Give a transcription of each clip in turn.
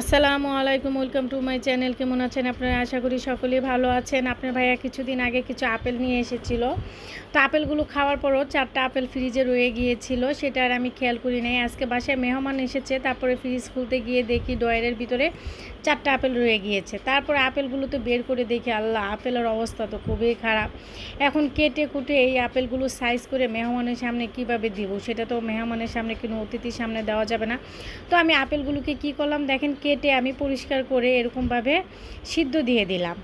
আসসালামু আলাইকুম welcome to my channel কেমন আছেন আপনারা? আশা করি সকলেই ভালো আছেন। আপনার ভাইয়া কিছুদিন আগে কিছু আপেল নিয়ে এসেছিল। তো আপেলগুলো খাওয়ার পরও চারটা আপেল ফ্রিজে রয়ে গিয়েছিল। সেটা আর আমি খেয়াল করি নাই। আজকে বাসায় মেহমান এসেছে। তারপরে ফ্রিজ খুলতে গিয়ে দেখি ডয়ারের ভিতরে চারটা আপেল রয়ে গিয়েছে। তারপরে আপেলগুলো তো বের করে দেখি, আল্লাহ, আপেলের অবস্থা তো খুবই খারাপ। এখন কেটে কুটে এই আপেলগুলো সাইজ করে মেহমানের সামনে কীভাবে দিব? সেটা তো মেহমানের সামনে কোনো অতিথির সামনে দেওয়া যাবে না। তো আমি আপেলগুলোকে কি করলাম? দেখেন কেটে আমি পরিষ্কার করে এরকমভাবে সিদ্ধ দিয়ে দিলাম।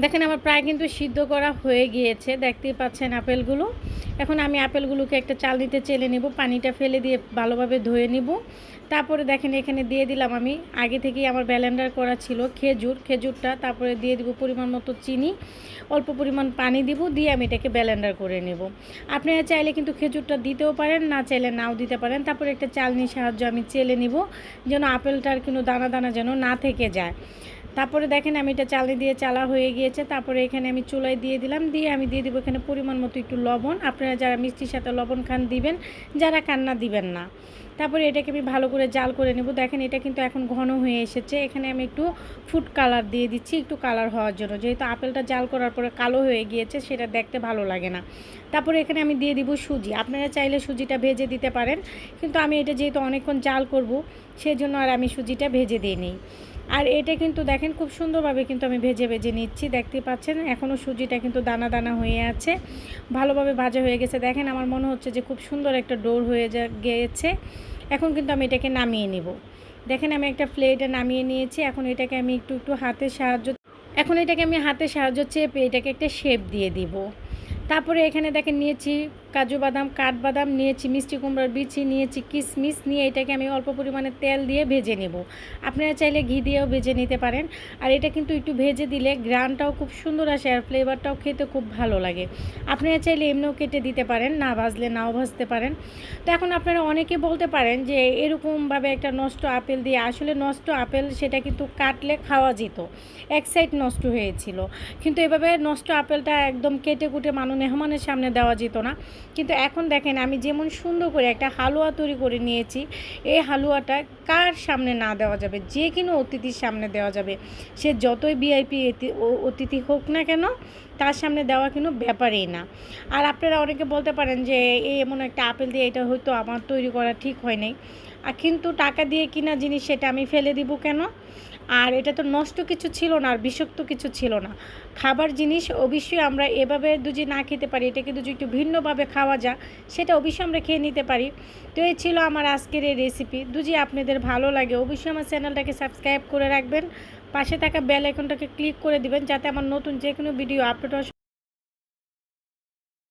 দেখেন আমার প্রায় কিন্তু সিদ্ধ করা হয়ে গিয়েছে, দেখতেই পাচ্ছেন আপেলগুলো। এখন আমি আপেলগুলোকে একটা চালনিতে চেলে নেব, পানিটা ফেলে দিয়ে ভালোভাবে ধুয়ে নিব। তারপরে দেখেন এখানে দিয়ে দিলাম আমি, আগে থেকেই আমার ব্যালেন্ডার করা ছিল খেজুর। খেজুরটা তারপরে দিয়ে দিব পরিমাণ মতো চিনি, অল্প পরিমাণ পানি দিব, দিয়ে আমি এটাকে ব্যালেন্ডার করে নেব। আপনারা চাইলে কিন্তু খেজুরটা দিতেও পারেন, না চাইলে নাও দিতে পারেন। তারপরে একটা চালনির সাহায্য আমি চেলে নিব, যেন আপেলটার কিন্তু দানা দানা যেন না থেকে যায়। তারপরে দেখেন আমি এটা চালে দিয়ে চালা হয়ে গিয়েছে, তারপরে এখানে আমি চুলায় দিয়ে দিলাম, দিয়ে আমি দিয়ে দিব এখানে পরিমাণ মতো একটু লবণ। আপনারা যারা মিষ্টির সাথে লবণ খান দিবেন, যারা কান্না দিবেন না। তারপরে এটাকে আমি ভালো করে জাল করে নেব। দেখেন এটা কিন্তু এখন ঘন হয়ে এসেছে। এখানে আমি একটু ফুড কালার দিয়ে দিচ্ছি, একটু কালার হওয়ার জন্য। যেহেতু আপেলটা জাল করার পরে কালো হয়ে গিয়েছে, সেটা দেখতে ভালো লাগে না। তারপরে এখানে আমি দিয়ে দিব সুজি। আপনারা চাইলে সুজিটা ভেজে দিতে পারেন, কিন্তু আমি এটা যেহেতু অনেকক্ষণ জাল করব, সেজন্য আর আমি সুজিটা ভেজে দিই নিই আর এটা কিন্তু দেখেন খুব সুন্দরভাবে কিন্তু আমি ভেজে ভেজে নিচ্ছি, দেখতে পাচ্ছেন? এখনও সুজিটা কিন্তু দানা দানা হয়ে আছে। ভালোভাবে ভাজা হয়ে গেছে। দেখেন আমার মনে হচ্ছে যে খুব সুন্দর একটা ডোর হয়ে যা গিয়েছে। এখন কিন্তু আমি এটাকে নামিয়ে নিব। দেখেন আমি একটা প্লেটে নামিয়ে নিয়েছি, এখন এটাকে আমি একটু একটু হাতের সাহায্য, এখন এটাকে আমি হাতের সাহায্য চেপে এটাকে একটা শেপ দিয়ে দিব। তারপরে এখানে দেখেন নিয়েছি কাজু বাদাম কাঠবাদাম নিয়েছি, মিষ্টি কুমড়ার বিচি নিয়েছি কিশমিশ নিয়ে এটাকে আমি অল্প পরিমাণে তেল দিয়ে ভেজে নেব। আপনারা চাইলে ঘি দিয়েও ভেজে নিতে পারেন। আর এটা কিন্তু একটু ভেজে দিলে গ্রানটাও খুব সুন্দর আসে আর ফ্লেভারটাও খেতে খুব ভালো লাগে। আপনারা চাইলে এমনিও কেটে দিতে পারেন, না ভাজলে নাও ভাজতে পারেন। তো এখন আপনারা অনেকে বলতে পারেন যে এরকমভাবে একটা নষ্ট আপেল দিয়ে, আসলে নষ্ট আপেল সেটা কিন্তু কাটলে খাওয়া যেত, এক সাইড নষ্ট হয়েছিল। কিন্তু এভাবে নষ্ট আপেলটা একদম কেটে কুটে মানুষ মেহমানের সামনে দেওয়া যেত না। কিন্তু এখন দেখেন, আমি যেমন সুন্দর করে একটা হালুয়া তৈরি করে নিয়েছি, এই হালুয়াটা কার সামনে না দেওয়া যাবে? যে কোনো অতিথির সামনে দেওয়া যাবে। সে যতই ভিআইপি অতিথি হোক না কেন, তার সামনে দেওয়া কোনো ব্যাপারই না। আর আপনারা অনেকে বলতে পারেন যে, এই এমন একটা আপেল দিয়ে এটা হয়তো আমার তৈরি করা ঠিক হয় নাই। কিন্তু টাকা দিয়ে কিনা জিনিস সেটা আমি ফেলে দিব কেন? আর এটা তো নষ্ট কিছু ছিল না আর বিষাক্ত কিছু ছিল না। খাবার জিনিস অবশ্যই আমরা এভাবে দুজি না খেতে পারি, এটাকে দুজি একটু ভিন্নভাবে খাওয়া যা সেটা অবশ্যই আমরা খেয়ে নিতে পারি। তো এই ছিল আমার আজকের এই রেসিপি দুজি, আপনাদের ভালো লাগে, অবশ্যই আমার চ্যানেলটাকে সাবস্ক্রাইব করে রাখবেন। পাশে থাকা বেল আইকনটাকে ক্লিক করে দিবেন, যাতে আমার নতুন যে কোনো ভিডিও আপলোড